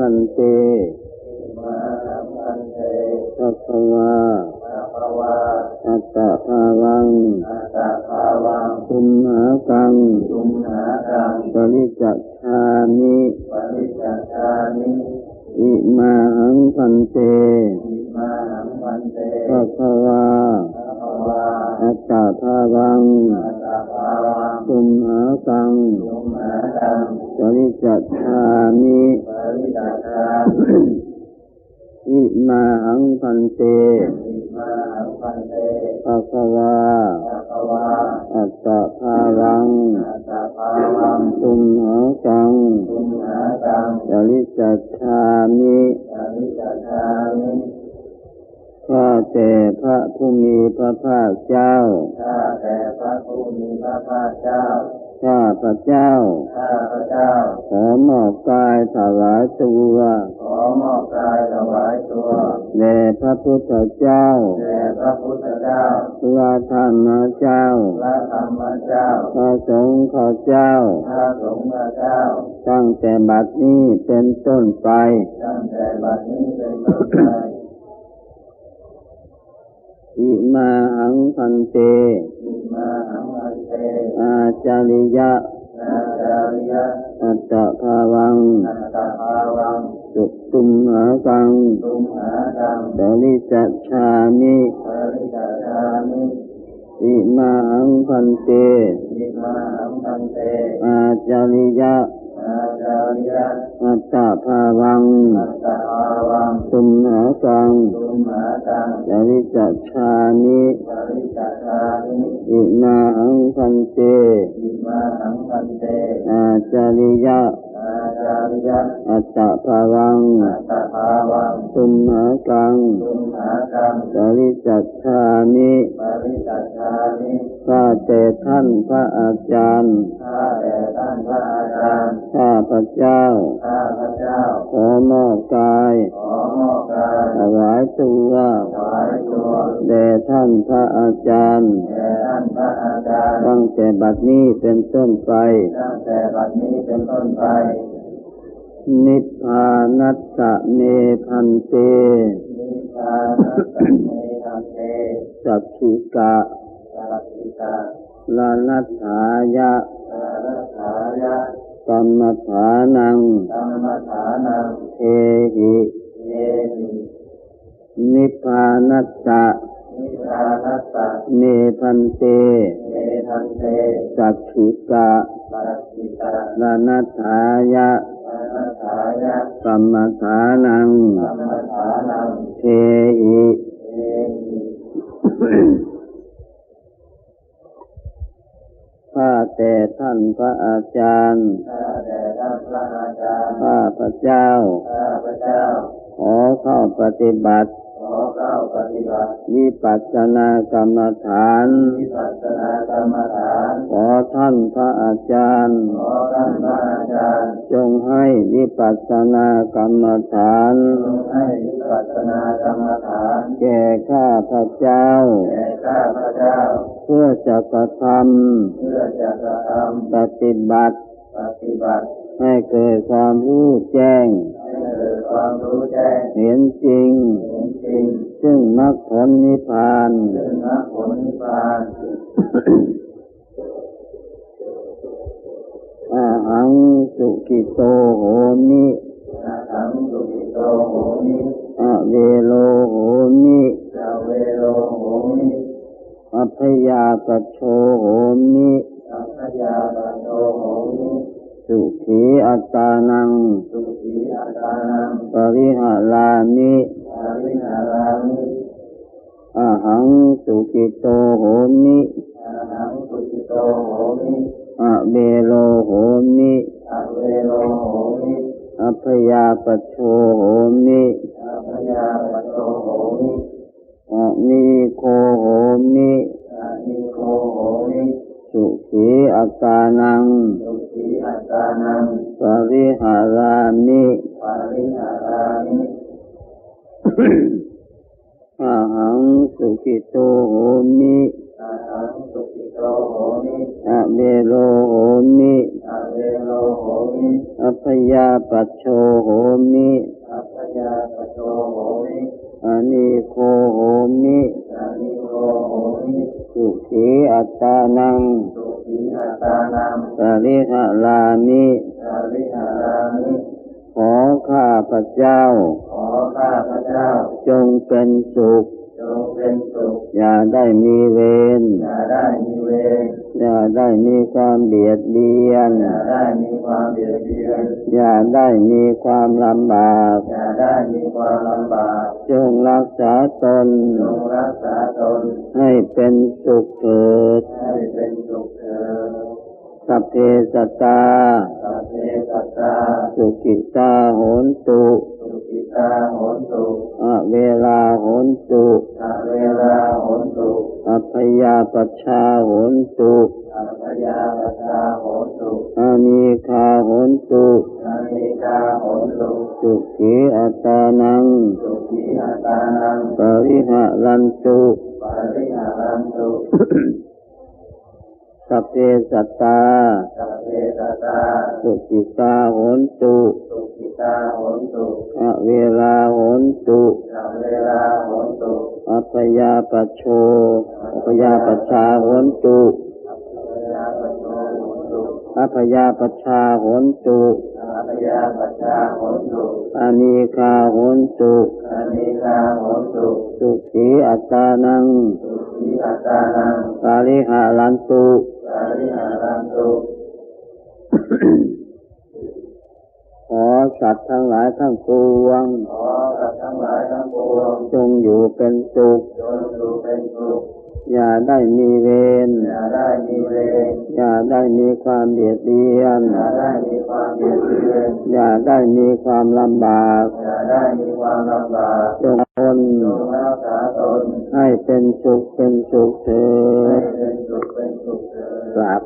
พันเตอิมาสัมพันเตภะคะวาสัพพวาอัตตะภาวังอาตาภาวังคุมหากังตุมหากังปริจักชานิปริจจชานิอิมาหังพันเตอิมาสัมพันเตภะคะวาสัพพวาอัตตะภาวังอาตาภาวัง คุมหากังตุมหากังปริจักชานิปริจจชานิอิมาหังพันเตอิมาสัมพันเตภะคะวาสัพพวาอัตตะภาวัง ข้าแต่พระผู้มีพระภาคเจ้า ข้าแต่พระผู้มีพระภาคเจ้า ข้าพระเจ้า ข้าพระเจ้า ขอมอบกายถวายตัว ขอมอบกายถวายตัวแด่พระพุทธเจ้าแด่พระพุทธเจ้าพระธรรมเจ้าพระธรรมเจ้าพระสงฆ์ข้าเจ้าพระสงฆ์เจ้า ตั้งแต่บัดนี้เป็นต้นไป ตั้งแต่บัดนี้เป็นต้นไป อิมาหังพันเตอิมาหังวันเตอาจาริยะนาจาริยะอัตตะภาวังนันตาภาวังสุตุมหากังตุมหากังปริจักชานิปริจจชานิอิมาหังพันเตอิมาหังพันเต อาจาริยะนาจาริยะ อัตตาภาวังนันตาภาวังสุมหากังตุมหากังจริจักชานิปริจจชานิอิมาหังพันเตอิมาหังพันเตอาจาริยะอาจา ริยะอัตตาภาวังนันตาภาวังสุมหากังตุมหากังจริจักชานิปริจจชานิข้าแต่ท่านพระอาจารย์ข้าแต่ท่านพระอาจารย์ข้าพระเจ้าข้าพระเจ้าขอมอบกายขอมอบกายถวายตัวถวายตัวแด่ท่านพระอาจารย์แด่ท่านพระอาจารย์ตั้งแต่บัดนี้เป็นต้นไปตั้งแต่บัดนี้เป็นต้นไป นิพพานัสสะเมพันเตนิพพานัสสะเมทันเตสัพพิกะสัพพิกาลานัฏฐายะสารสายะกรรมฐานังธรรมฐานังเทหิเยหินิพพานัสสะนิพพานัสสะเมพันเตเมทันเตสัพพิกะสัพพิกาลานัฏฐายะ สารสายะกรรมฐานังธรรมฐานังเทหิเยหิข้าแต่ท่านพระอาจารย์ข้าแต่ท่านพระอาจารย์ ข้าพระเจ้าข้าพระเจ้าขอเข้าปฏิบัติขอเข้า ปฏิบัติวิปัสสนากรรมฐานวิปัสสนากรรมฐานขอท่านพระอาจารย์ขอท่านพระอาจารย์ จงให้วิปัสสนากรรมฐานทรงให้วิปัสสนากรรมฐาน แก่ข้าพระเจ้าแก่ข้าพระเจ้า เพื่อจะกระทเพื่อจะกระทำปฏิบัติำปฏิบัติ ให้เกิดความรู้แจ้งให้เกิด ความรู้แจ้งเห็นจริงเห็นจริง ซึ่งมรรคผลนิพพานซึ่งมรรคผลนิพพานอาหังสุกิโตโหมินาถังสุขิโตโหมิอเวโลโหมิสาเวโรโหมิอัพยาปโชโหมิสัพพยาปโตโหมิ สุขีอัตตานังสุขีอาตานังปริหารามิปาริหารามิอาหังสุกิโตโหมิอาหังสุขิโตโหมิอเวโลโหมิอเวโรโหมิอัพยาปโชโหมิสัพพยาปโตโหมิอะนิโคโหมิอานิโคโหมิ สุขีอัตตานังสุขีอา ตานังปริหารามิปาริหารามิอาหังสุขิโตโหมิอาหังสุขิโตโหมิอะเวโลโหมิอเวโรโหมิอัอัพยาปัชโชโหมิอัพพยาปโชโหมิอานิโคโหมิ จ้าจงเป็นสุข จงเป็นสุข อย่าได้มีเวร อย่าได้มีเวร อย่าได้มีความเบียดเบียน อย่าได้มีความเบียดเบียน อย่าได้มีความลำบาก อย่าได้มีความลำบาก จงรักษาตน จงรักษาตน ให้เป็นสุขเถิด ให้เป็นสุขเถิดสัพเพสัตตา สัพเพสัตตา สุขิตาโหนตุ สุขิตาโหนตุอะ เวลาโหนตุอาเวลาโหนตุอัพยาปัชชาโหนตุอาพยาปชาโหนตุอานิคาโหนตุอานิกาโหนตุสุขีอัตตานังสุขีอัตตานังปริหะรันตุปาริหารันตุสัพเพสัตตาสัพเพสัตตา สุขิตาโหนตุ สุขิตาโหนตุอะเวลาโหนตุ อัพยาปโชอัพยาปชาโหนตุอัพยาปชาโหนตุอาพยาปชาโหนตุอานิคาโหนตุอานิกาโหนตุสุขีอัตานังสุขีอัตตานังปาริหารันตุขอสัตว์ทั้งหลายทั้งปวงขอ ทั้งหลายทั้งปวงจงอยู่เป็นสุขจงอยู่เป็นสุขอย่าได้มีเวรอย่าได้มีเวรอย่าได้มีความเบียดเบียนอย่าได้มีความเบียดเบียนอย่าได้มีความลำบากอย่าได้มีความลำบากจงทนจงรักษาตนให้เป็นสุขเป็นสุขเถิให้ดเป็นสุขเป็นสุขเถิดกราบ